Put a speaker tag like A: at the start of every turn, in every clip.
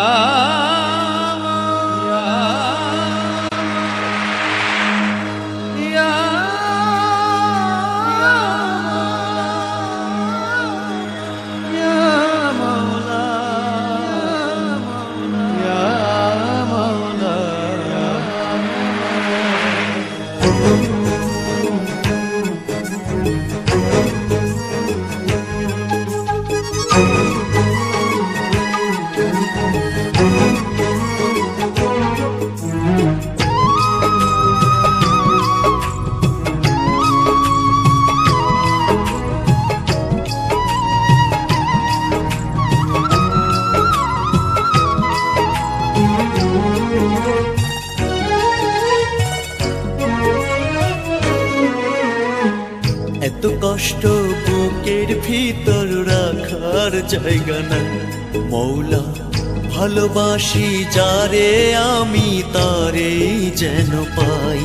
A: Ah কষ্ট বুকের ভিতর রাখার জায়গা না মৌলা, ভালোবাসি যারে, আমি তারে যেন পাই।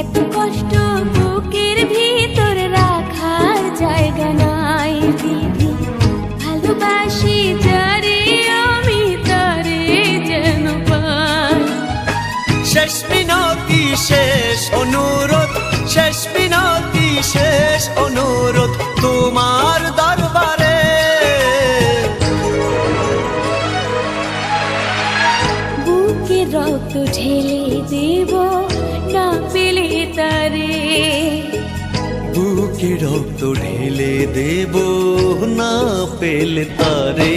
B: এত কষ্ট বুকের ভিতর রাখার জায়গা নাই, দিদি। ভালোবাসি যারে
A: শেষ অনুরোধ শেষ মিনতি শেষ অনুরোধ তোমার দরবারে।
B: বুকে রক্ত ঢেলে দেব না পেলে তারে।
A: বুকে রক্ত ঢেলে দেব না পেলে তারে।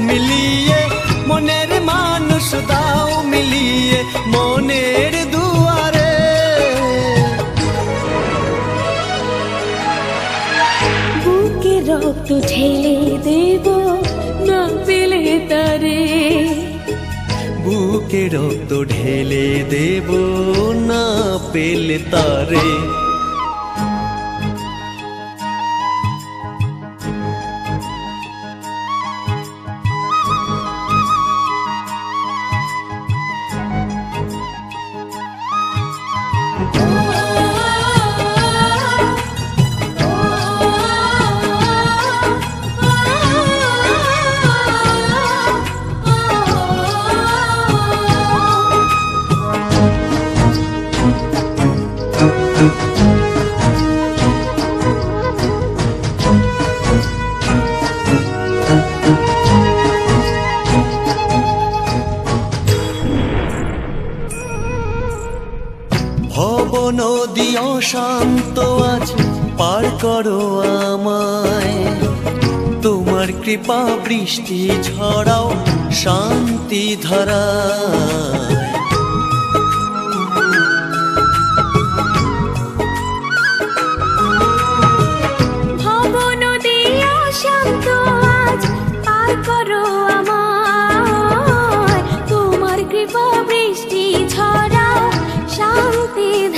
A: মিলিয়ে মনের মানুষ দাও মিলিয়ে মনের দুয়ারে
B: বুকে রক্ত ঢেলে দেব না পেলে তারে
A: বুকে রক্ত ঢেলে দেব না পেলে তারে Thank you. নদী অশান্ত আজ পার করো আমায়। তোমার কৃপা বৃষ্টি ঝরাও শান্তি ধারায়।